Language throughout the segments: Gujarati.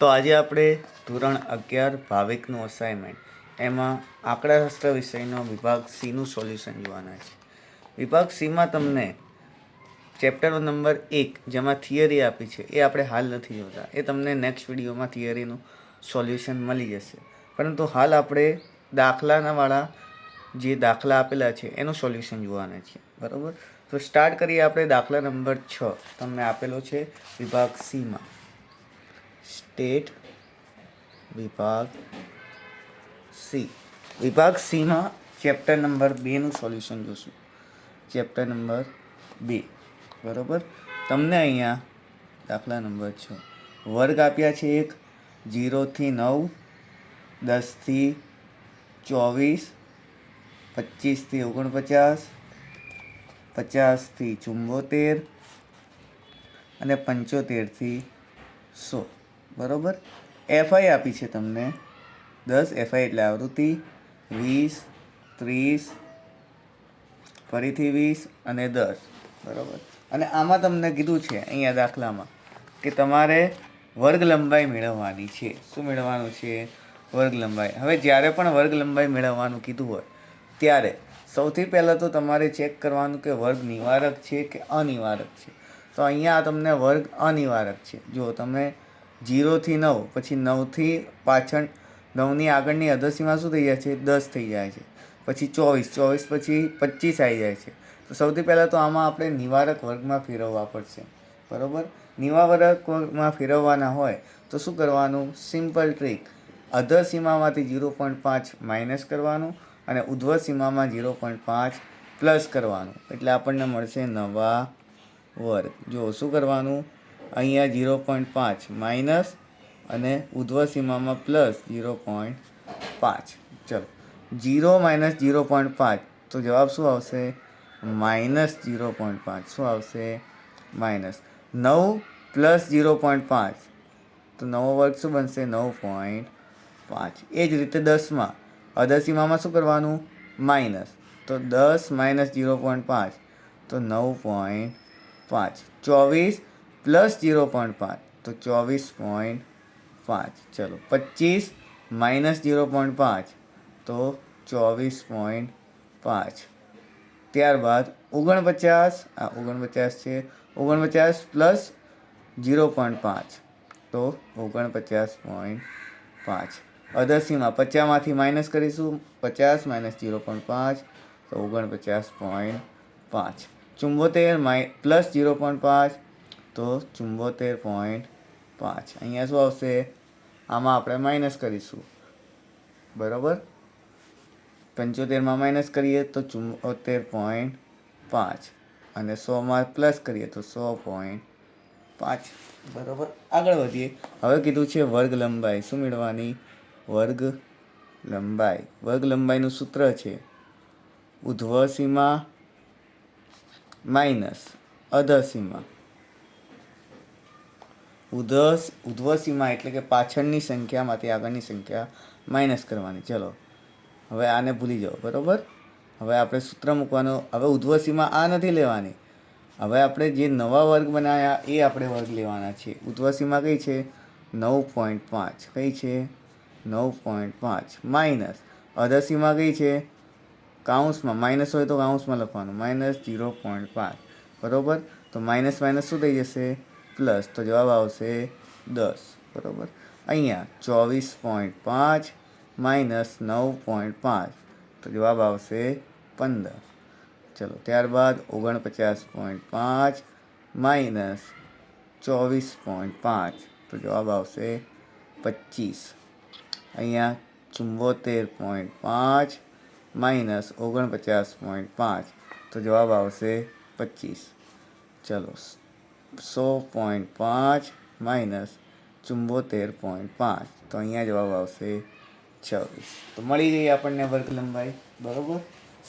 તો આજે આપણે ધોરણ અગિયાર ભાવિકનું અસાઇનમેન્ટ એમાં આંકડાશાસ્ત્ર વિષયનો વિભાગ સીનું સોલ્યુશન જોવાના છે. વિભાગ સીમાં તમને ચેપ્ટરનો નંબર એક જેમાં થિયરી આપી છે, એ આપણે હાલ નથી જોતા. એ તમને નેક્સ્ટ વિડીયોમાં થિયરીનું સોલ્યુશન મળી જશે. પરંતુ હાલ આપણે દાખલાનાવાળા જે દાખલા આપેલા છે, એનું સોલ્યુશન જોવાના છે. બરાબર? તો સ્ટાર્ટ કરીએ આપણે દાખલા નંબર છ. તમને આપેલો છે વિભાગ સીમાં સ્ટેટ વિભાગ સી. વિભાગ સીમાં ચેપ્ટર નંબર બેનું સોલ્યુશન જોશું. ચેપ્ટર નંબર બે. બરાબર? તમને અહીંયા દાખલા નંબર છ. વર્ગ આપ્યા છે એક જીરોથી નવ દસથી ચોવીસ પચીસથી ઓગણપચાસ પચાસથી ચુંબોતેર અને પંચોતેરથી સો. બરાબર? એફઆઈ આપી છે તમને. દસ એફઆઈ એટલે આવૃત્તિ, વીસ, ત્રીસ, ફરીથી વીસ અને દસ. બરાબર? અને આમાં તમને કીધું છે અહીંયા દાખલામાં કે તમારે વર્ગ લંબાઈ મેળવવાની છે. શું મેળવવાનું છે? વર્ગ લંબાઈ હવે જ્યારે પણ વર્ગ લંબાઈ મેળવવાનું કીધું હોય, ત્યારે સૌથી પહેલાં તો તમારે ચેક કરવાનું કે વર્ગ નિવારક છે કે અનિવારક છે. તો અહીંયા તમને વર્ગ અનિવારક છે. જો તમે જીરોથી નવ, પછી નવથી પાછળ નવની આગળની અધસીમાં શું થઈ જાય છે? દસ થઈ જાય છે. પછી ચોવીસ ચોવીસ પછી પચીસ આવી જાય છે. તો સૌથી પહેલાં તો આમાં આપણે નિવારક વર્ગમાં ફેરવવા પડશે. બરાબર? નિવારક વર્ગમાં ફેરવવાના હોય તો શું કરવાનું? Simple trick. અધર સીમામાંથી ઝીરો પોઈન્ટ પાંચ માઇનસ કરવાનું અને ઉધ્વ સીમામાં ઝીરો પોઈન્ટ પાંચ પ્લસ કરવાનું. એટલે આપણને મળશે નવા વર્ગ. જો શું કરવાનું? અહીંયા ઝીરો પોઈન્ટ પાંચ માઇનસ અને ઉધ્વ સીમામાં પ્લસ ઝીરો પોઈન્ટ પાંચ. ચલો. જીરો માઇનસ ઝીરો પોઈન્ટ પાંચ. તો જવાબ શું આવશે? માઇનસ ઝીરો પોઈન્ટ પાંચ. શું આવશે? માઇનસ નવ પ્લસ ઝીરો પોઈન્ટ પાંચ. તો નવો વર્ગ શું બનશે? નવ પોઈન્ટ પાંચ. એ જ રીતે દસમાં. અધસીમામાં શું કરવાનું? માઇનસ તો દસ માઇનસ ઝીરો પોઈન્ટ પાંચ. તો નવ પોઈન્ટ પાંચ. ચોવીસ પ્લસ ઝીરો પોઈન્ટ પાંચ. તો ચોવીસ પોઈન્ટ પાંચ. ચલો, પચીસ માઇનસ ઝીરો પોઈન્ટ પાંચ. તો ચોવીસ પોઈન્ટ પાંચ. ત્યારબાદ ઓગણપચાસ, આ ઓગણપચાસ છે. ઓગણપચાસ પ્લસ ઝીરો પોઈન્ટ પાંચ. તો ઓગણપચાસ પોઈન્ટ પાંચ. અદસીમાં પચાસમાંથી માઇનસ કરીશું. પચાસ માઇનસ ઝીરો પોઈન્ટ પાંચ. તો ઓગણપચાસ પોઈન્ટ પાંચ. ચુંબોતેર માઈ પ્લસ ઝીરો પોઈન્ટ પાંચ. તો ચુંબોતેર પોઈન્ટ પાંચ. અહીંયા શું આવશે? આમાં આપણે માઇનસ કરીશું. બરાબર? પંચોતેરમાં માઇનસ કરીએ તો ચુંબોતેર પોઈન્ટ પાંચ. અને સોમાં પ્લસ કરીએ તો સો પોઈન્ટ પાંચ. બરાબર? આગળ વધીએ. હવે કીધું છે વર્ગ લંબાઈ. શું મેળવવાની? વર્ગ લંબાઈ. વર્ગ લંબાઈનું સૂત્ર છે ઉધ્વસીમા માઇનસ અધર સીમા ઉધસ, ઉધ્વસીમાં એટલે કે પાછળની સંખ્યામાંથી આગળની સંખ્યા માઇનસ કરવાની. ચલો, હવે આને ભૂલી જાઓ, બરાબર? હવે આપણે સૂત્ર મૂકવાનું, હવે ઉધ્વસીમાં આ નથી લેવાની. હવે આપણે જે નવા વર્ગ બનાવ્યા એ આપણે વર્ગ લેવાના છે ઉધ્વસીમાં કઈ છે? નવ પોઈન્ટ પાંચ. કઈ છે? નવ પોઈન્ટ પાંચ. માઇનસ અધસીમાં કઈ છે? કાઉન્સમાં. માઇનસ હોય તો કાઉન્સમાં લખવાનું. માઇનસ ઝીરો પોઈન્ટ પાંચ. બરાબર? તો માઇનસ માઇનસ શું થઈ જશે? પ્લસ તો જવાબ આવશે દસ, બરાબર? અહીંયા ચોવીસ પોઈન્ટ પાંચ માઇનસ નવ પોઈન્ટ પાંચ તો જવાબ આવશે પંદર. ચલો, ત્યારબાદ ઓગણપચાસ પોઈન્ટ પાંચ માઇનસ ચોવીસ પોઈન્ટ પાંચ તો જવાબ આવશે પચીસ. અહીંયા ચુંબોતેર પોઈન્ટ પાંચ માઇનસ ઓગણપચાસ પોઈન્ટ પાંચ તો જવાબ આવશે પચીસ. ચલો સો પોઈન્ટ પાંચ માઇનસ ચુંબોતેર પોઈન્ટ પાંચ. તો અહીંયા જવાબ આવશે છવ્વીસ. તો મળી જઈએ આપણને વર્ગ લંબાઈ, બરાબર?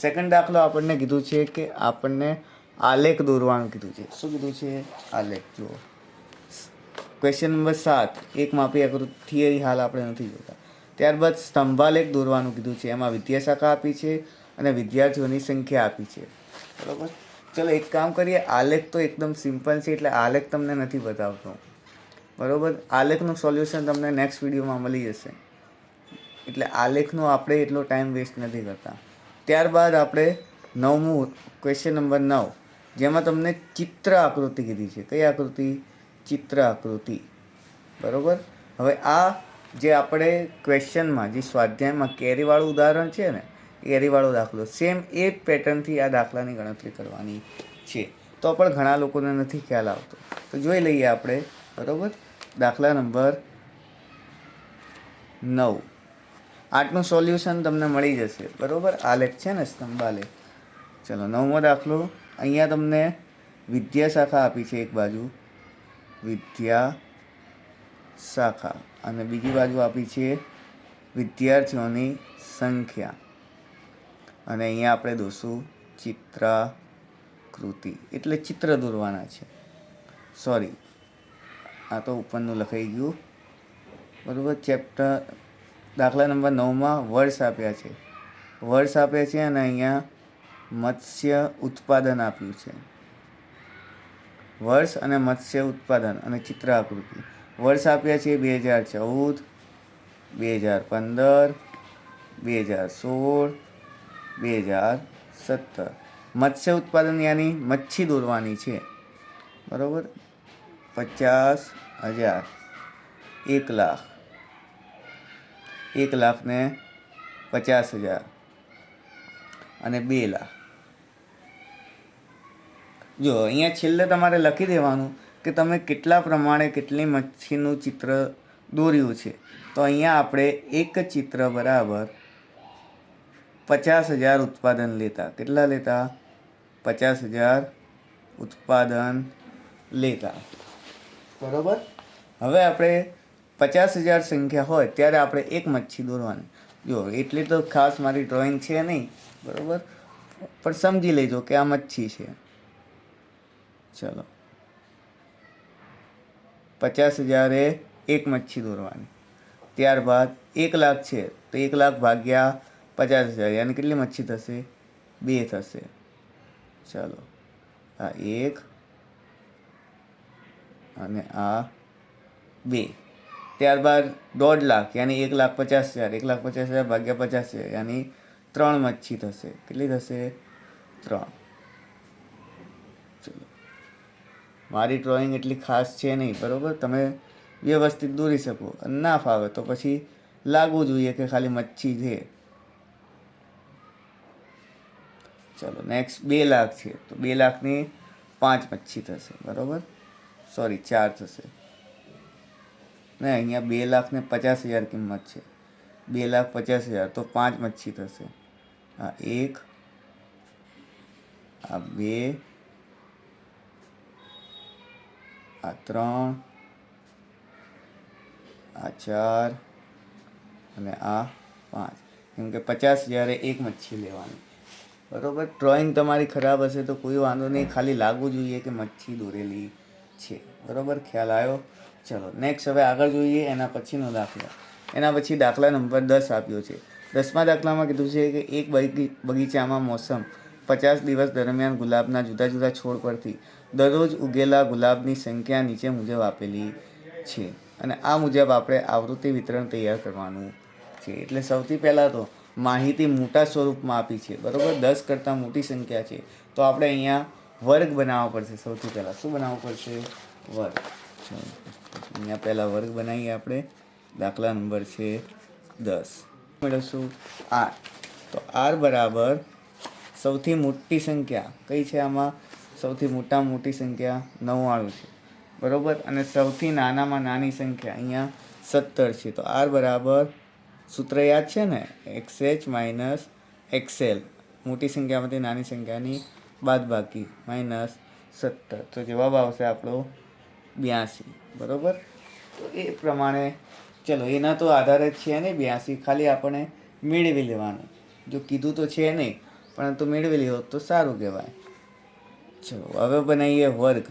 સેકન્ડ દાખલો આપણને કીધું છે કે આપણને આલેખ દોરવાનું કીધું છે. શું કીધું છે? આલેખ, જુઓ. ક્વેશ્ચન નંબર સાત, એક માપી આકૃતિ થિયરી હાલ આપણે નથી જોતા. ત્યારબાદ સ્તંભાલેખ દોરવાનું કીધું છે. એમાં વિદ્યાશાખા આપી છે અને વિદ્યાર્થીઓની સંખ્યા આપી છે. બરાબર? ચલો, એક કામ કરીએ. આલેખ તો એકદમ સિમ્પલ છે, એટલે આલેખ તમને નથી બતાવતો. બરોબર? આલેખનું સોલ્યુશન તમને નેક્સ્ટ વિડીયોમાં મળી જશે. એટલે આલેખનો આપણે એટલો ટાઈમ વેસ્ટ નથી કરતા. ત્યારબાદ આપણે નવમું ક્વેશ્ચન નંબર નવ. જેમાં તમને ચિત્ર આકૃતિ કીધી છે. કઈ આકૃતિ? ચિત્ર આકૃતિ. બરોબર? હવે આ જે આપણે ક્વેશ્ચનમાં જે સ્વાધ્યાયમાં કેરીવાળું ઉદાહરણ છે ને કેરીવાળો દાખલો. સેમ એ પેટર્નથી આ દાખલાની ગણતરી કરવાની છે. તો પણ ઘણા લોકોને નથી ખ્યાલ આવતો. તો જોઈ લઈએ આપણે, બરાબર? દાખલા નંબર નવ. આટલું સોલ્યુશન તમને મળી જશે. બરાબર? આલેખ છે ને સ્તંભાલેખ ચલો, નવમો દાખલો. અહીંયા તમને વિદ્યા શાખા આપી છે એક બાજુ. વિદ્યા શાખા. અને બીજી બાજુ આપી છે વિદ્યાર્થીઓની સંખ્યા. અને અહીંયા આપણે દોશું ચિત્રાકૃતિ એટલે ચિત્ર દોરવાના છે. સોરી આ તો ઉપરનું લખાઈ ગયું. બરાબર? ચેપ્ટર દાખલા નંબર નવમાં વર્ષ આપ્યા છે. વર્ષ આપ્યા છે અને અહીંયા મત્સ્ય ઉત્પાદન આપ્યું છે. વર્ષ અને મત્સ્ય ઉત્પાદન અને ચિત્ર આકૃતિ વર્ષ આપ્યા છે બે હજાર ચૌદ, બે હજાર પંદર, બે હજાર સોળ બે હજાર સત્તર. મત્સ્ય ઉત્પાદન યાની મચ્છી દોરવાની છે. બરાબર? પચાસ હજાર. એક લાખ. એક લાખ ને પચાસ હજાર. અને બે લાખ. જો, અહીંયા છેલ્લે તમારે લખી દેવાનું કે તમે કેટલા પ્રમાણે કેટલી મચ્છીનું ચિત્ર દોર્યું છે. તો અહીંયા આપણે એક ચિત્ર બરાબર પચાસ હજાર ઉત્પાદન લેતા. કેટલા લેતા? પચાસ હજાર ઉત્પાદન લેતા. બરોબર? હવે આપણે પચાસ હજાર સંખ્યા હોય ત્યારે આપણે એક મચ્છી દોરવાની. જો એટલી તો ખાસ મારી ડ્રોઈંગ છે નહીં. બરોબર? પણ સમજી લેજો કે આ મચ્છી છે. ચલો. પચાસ હજારે એક મચ્છી દોરવાની. ત્યારબાદ એક લાખ છે. તો એક લાખ ભાગ્યા પચાસ હજાર. યાની કેટલી મચ્છી થશે? બે થશે. ચાલો. આ એક અને આ બે. ત્યારબાદ દોઢ લાખ, યાની એક લાખ પચાસ હજાર. એક લાખ પચાસ હજાર ભાગ્યા પચાસ હજાર, યાની ત્રણ મચ્છી થશે. કેટલી થશે? ત્રણ. ચલો. મારી ડ્રોઈંગ એટલી ખાસ છે નહીં, બરાબર? તમે વ્યવસ્થિત દોરી શકો. અને ના ફાવે તો પછી લાગવું જોઈએ કે ખાલી મચ્છી છે. ચલો નેક્સ્ટ બે લાખ છે. તો બે લાખની પાંચ મચ્છી થશે, બરાબર? સોરી ચાર થશે. ને અહીંયા બે લાખ ને પચાસ હજાર કિંમત છે. બે લાખ પચાસ હજાર, તો પાંચ મચ્છી થશે. આ એક, આ બે, આ ત્રણ, આ ચાર અને આ પાંચ. કેમ કે પચાસ હજારે એક મચ્છી લેવાની. બરોબર? ડ્રોઈંગ તમારી ખરાબ હશે તો કોઈ વાંધો નહીં. ખાલી લાગવું જોઈએ કે મચ્છી દોરેલી છે. બરોબર? ખ્યાલ આવ્યો? ચલો નેક્સ્ટ હવે આગળ જોઈએ. એના પછીનો દાખલો. એના પછી દાખલા નંબર દસ આપ્યો છે. દસમા દાખલામાં કીધું છે કે એક બગી, બગીચામાં મોસમ પચાસ દિવસ દરમિયાન ગુલાબના જુદા જુદા છોડ પરથી દરરોજ ઉગેલા ગુલાબની સંખ્યા નીચે મુજબ આપેલી છે. અને આ મુજબ આપણે આવૃત્તિ વિતરણ તૈયાર કરવાનું છે. એટલે સૌથી પહેલાં તો માહિતી મોટા સ્વરૂપમાં આપી છે. બરાબર? દસ કરતાં મોટી સંખ્યા છે. તો આપણે અહીંયા વર્ગ બનાવવો પડશે સૌથી પહેલાં. શું બનાવવું પડશે? વર્ગ. અહીંયા પહેલાં વર્ગ બનાવીએ આપણે. દાખલા નંબર છે દસ. મેળવશું આર તો આર બરાબર સૌથી મોટી સંખ્યા. કઈ છે આમાં? સૌથી મોટામાં મોટી સંખ્યા નવ્વાણું છે. બરાબર? અને સૌથી નાનામાં નાની સંખ્યા અહીંયા સત્તર છે. તો આર બરાબર સૂત્ર યાદ છે ને? એક્સ એચ માઇનસ એક્સેલ મોટી સંખ્યામાંથી નાની સંખ્યાની બાદબાકી માઇનસ સત્તર. તો જવાબ આવશે આપણો બ્યાસી. બરાબર? તો એ પ્રમાણે ચલો, એના તો આધારે છે નહીં બ્યાસી. ખાલી આપણે મેળવી લેવાનું. જો કીધું તો છે નહીં પરંતુ મેળવી લીધો તો સારું કહેવાય. ચલો, હવે બનાવીએ વર્ગ.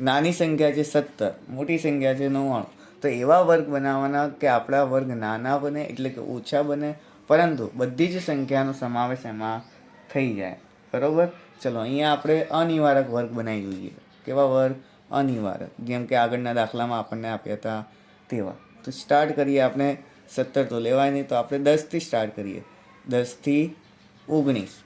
નાની સંખ્યા છે સત્તર, મોટી સંખ્યા છે નવ્વાણું. તો એવા વર્ગ બનાવવાના કે આપણા વર્ગ નાના બને એટલે કે ઓછા બને, પરંતુ બધી જ સંખ્યાનો સમાવેશ એમાં થઈ જાય. બરાબર? ચલો, અહીંયા આપણે અનિવારક વર્ગ બનાવી જોઈએ. કેવા વર્ગ? અનિવારક. જેમ કે આગળના દાખલામાં આપણને આપ્યા હતા તેવા. તો સ્ટાર્ટ કરીએ આપણે સત્તર. તો લેવાય નહીં, તો આપણે દસથી સ્ટાર્ટ કરીએ. દસથી ઓગણીસ.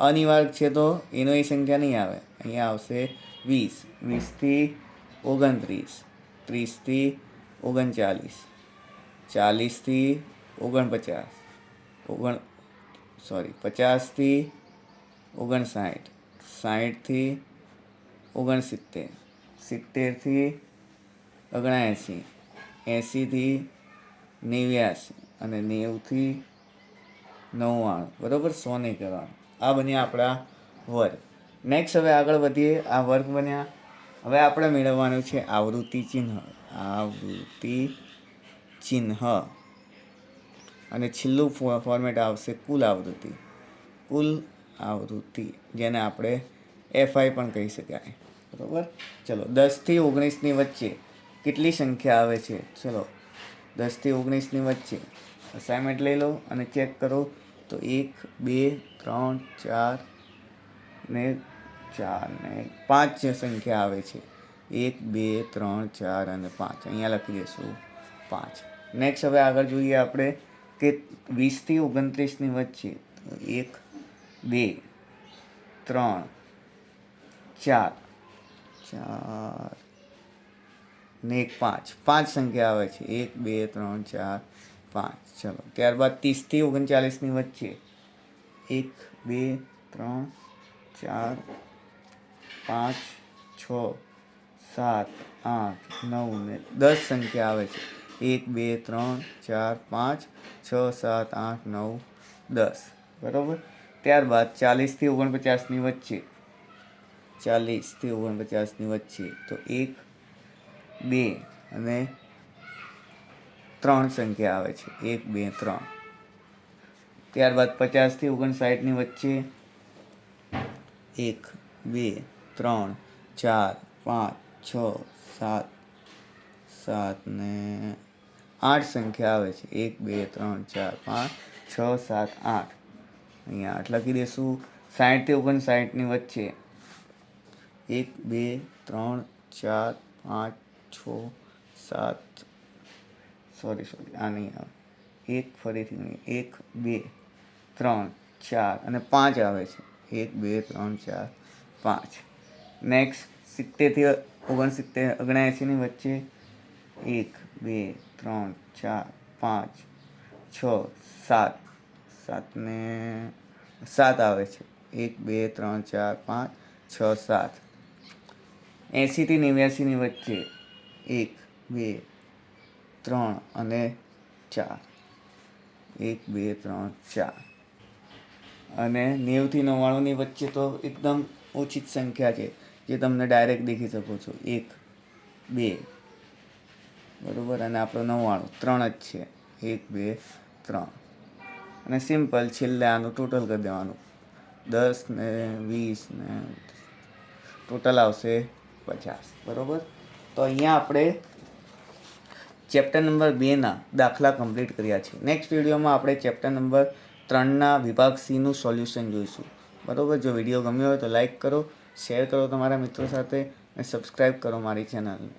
અનિવાર્ય છે તો એનો એ સંખ્યા નહીં આવે. અહીંયા આવશે વીસ. વીસથી ઓગણત્રીસ. ત્રીસથી ઓગણચાલીસ. ચાલીસથી ઓગણપચાસ. ઓગણ સોરી પચાસથી ઓગણસાઠ. સાઠથી ઓગણસિત્તેર. સિત્તેરથી ઓગણએંસી. એંસીથી નેવ્યાસી અને નેવુંથી નવ્વાણું. બરાબર? સો નહીં કરવાનું. આ બન્યા આપણા વર્ગ. નેક્સ્ટ હવે આગળ વધીએ. આ વર્ગ બન્યા હવે આપણે મેળવવાનું છે આવૃત્તિ ચિહ્ન. આવૃત્તિ ચિહ્ન. અને છેલ્લું ફોર્મેટ આવશે કુલ આવૃત્તિ. કુલ આવૃત્તિ, જેને આપણે એફઆઈ પણ કહી શકાય. બરાબર? ચલો દસથી ઓગણીસની વચ્ચે કેટલી સંખ્યા આવે છે? ચલો દસથી ઓગણીસની વચ્ચે અસાઇનમેન્ટ લઈ લો અને ચેક કરો. તો એક, બે, ત્રણ, ચાર ને ચાર ને પાંચ સંખ્યા આવે છે. એક, બે, ત્રણ, ચાર અને પાંચ. અહીંયા લખી દઈશું પાંચ. નેક્સ્ટ હવે આગળ જોઈએ આપણે કે વીસથી ઓગણત્રીસની વચ્ચે એક, બે, ત્રણ, ચાર ચાર ને એક, પાંચ. પાંચ સંખ્યા આવે છે. એક, બે, ત્રણ, ચાર, પાંચ. ચલો. ત્યારબાદ ત્રીસથી ઓગણચાલીસની વચ્ચે એક, બે, ત્રણ, ચાર પાંચ, છ, સાત, આઠ, નવ ને દસ સંખ્યા આવે છે. એક, બે, ત્રણ, ચાર, પાંચ, છ, સાત, આઠ, નવ, દસ. બરાબર? ત્યારબાદ ચાલીસથી ઓગણપચાસની વચ્ચે. ચાલીસથી ઓગણપચાસની વચ્ચે. તો એક, બે અને ત્રણ સંખ્યા આવે છે. એક, બે, ત્રણ. ત્યારબાદ પચાસથી ઓગણસાઠની વચ્ચે. એક, બે ત્રણ, ચાર, પાંચ, છ, સાત સાત ને આઠ સંખ્યા આવે છે. એક, બે, ત્રણ, ચાર, પાંચ, છ, સાત, આઠ. અહીંયા આઠ લખી દઈશું સાઠથી ઓગણસાઠની વચ્ચે એક, બે, ત્રણ, ચાર, પાંચ, છ, સાત. સોરી સોરી આ નહીં આવે. એક ફરીથી નહીં. એક, બે, ત્રણ, ચાર અને પાંચ આવે છે. એક, બે, ત્રણ, ચાર, પાંચ. નેક્સ્ટ સિત્તેરથી ઓગણસિત્તેર ઓગણએંસીની વચ્ચે એક, બે, ત્રણ, ચાર, પાંચ, છ, સાત. સાતને, સાત આવે છે. એક, બે, ત્રણ, ચાર, પાંચ, છ, સાત. એંશીથી નેવ્યાસીની વચ્ચે એક, બે, ત્રણ અને ચાર. એક, બે, ત્રણ, ચાર. અને નેવથી નવ્વાણુંની વચ્ચે તો એકદમ ઓછી જ સંખ્યા છે. જે તમને ડાયરેક્ટ દેખી શકો છો. એક, બે. બરાબર? અને આપણો નવ્વાણું. ત્રણ જ છે. એક, બે, ત્રણ. અને સિમ્પલ છેલ્લે આનું ટોટલ કરી દેવાનું. દસ ને વીસ ને ટોટલ આવશે પચાસ. બરાબર? તો અહીંયા આપણે ચેપ્ટર નંબર બેના દાખલા કમ્પ્લીટ કર્યા છે. નેક્સ્ટ વિડીયોમાં આપણે ચેપ્ટર નંબર ત્રણના વિભાગ સીનું સોલ્યુશન જોઈશું. બરાબર? જો વીડિયો ગમ્યો હોય તો લાઈક કરો. શેર કરો તમારા મિત્રો સાથે અને સબસ્ક્રાઈબ કરો મારી ચેનલને